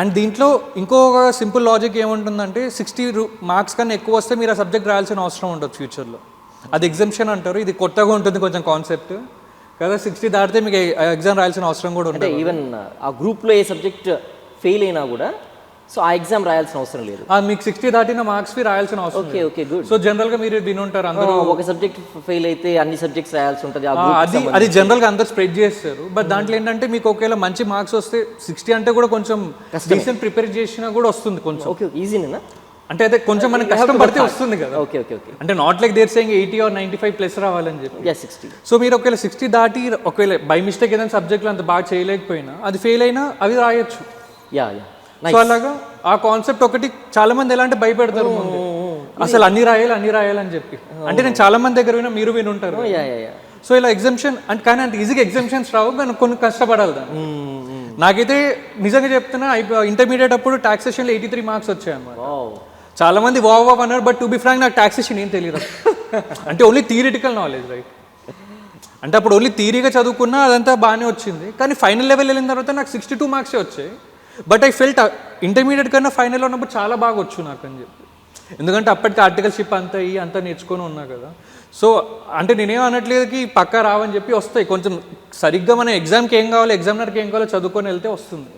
And దీంట్లో ఇంకొక simple logic ఏముంటుందంటే సిక్స్టీ మార్క్స్ కన్నా ఎక్కువ వస్తే మీరు ఆ సబ్జెక్ట్ రాయాల్సిన అవసరం ఉండదు ఫ్యూచర్లో. అది ఎగ్జామ్షన్ అంటారు ఇది కొత్తగా ఉంటుంది కొంచెం కాన్సెప్ట్. కదా సిక్స్టీ దాటితే మీకు ఎగ్జామ్ రాయాల్సిన అవసరం కూడా ఉంటుంది ఈవెన్ ఆ గ్రూప్లో ఏ సబ్జెక్ట్ ఫెయిల్ అయినా కూడా సో ఆ ఎగ్జామ్ రాయాల్సిన అవసరం లేదు. మీకు సిక్స్టీ దాటిన మార్క్స్ రాయాల్సిన అవసరం ఓకే ఓకే గుడ్ సో జనరల్గా మీరు వినుంటారు అందరూ. ఒక సబ్జెక్ట్ ఫెయిల్ అయితే అన్ని సబ్జెక్ట్స్ రాయాల్సి ఉంటుంది. అది అది జనరల్గా అందరు స్ప్రెడ్ చేస్తారు. బట్ దాంట్లో ఏంటంటే మీకు ఒకవేళ మంచి మార్క్స్ వస్తే సిక్స్టీ అంటే కూడా కొంచెం డీసెంట్ ప్రిపేర్ చేసినా కూడా వస్తుంది కొంచెం. ఓకే ఈజీనేనా అంటే అదే కొంచెం మనకి కష్టం పడితే వస్తుంది కదా. ఓకే ఓకే ఓకే అంటే not like there saying eighty or ninety five plus రావాలని చెప్పి. యా సిక్స్టీ సో మీరు ఒకవేళ సిక్స్టీ దాటి ఒకవేళ బై మిస్టేక్ ఏదైనా సబ్జెక్ట్లో అంత బాగా చేయలేకపోయినా అది ఫెయిల్ అయినా అవి రాయొచ్చు. యా యా సో అలాగా ఆ కాన్సెప్ట్ ఒకటి చాలా మంది ఎలా అంటే భయపెడతారు ముందు అసలు అన్ని రాయాలి అన్ని రాయాలని చెప్పి. అంటే నేను చాలా మంది దగ్గర విన్నా మీరు వినుంటారు సో ఇలా ఎగ్జామ్షన్ అంటే కానీ అంత ఈజీగా ఎగ్జామ్షన్స్ రావు కానీ కొన్ని కష్టపడాలి దాన్ని. నాకైతే నిజంగా చెప్తున్నా ఇంటర్మీడియట్ అప్పుడు టాక్సేషన్లో ఎయిటీ త్రీ మార్క్స్ వచ్చాయి అన్నమాట. చాలా మంది వావ్ వావ్ అన్నారు బట్ టు బి ఫ్రాంక్ నాకు టాక్సేషన్ ఏం తెలియదు అంటే ఓన్లీ థియరిటికల్ నాలెడ్జ్ రైట్ అంటే అప్పుడు ఓన్లీ థియరీగా చదువుకున్నా అదంతా బాగానే వచ్చింది. కానీ ఫైనల్ లెవెల్ వెళ్ళిన తర్వాత నాకు సిక్స్టీ టూ మార్క్సే వచ్చాయి. బట్ ఐ ఫెల్ట్ ఇంటర్మీడియట్ కన్నా ఫైనల్లో ఉన్నప్పుడు చాలా బాగా వచ్చు నాకు అని చెప్పి. ఎందుకంటే అప్పటికి ఆర్టికల్షిప్ అంతా ఈ అంతా నేర్చుకొని ఉన్నా కదా. సో అంటే నేనేం అనట్లేదు కి పక్కా రావని చెప్పి వస్తాయి. కొంచెం సరిగ్గా మన ఎగ్జామ్కి ఏం కావాలి ఎగ్జామినర్కి ఏం కావాలో చదువుకొని వెళ్తే వస్తుంది.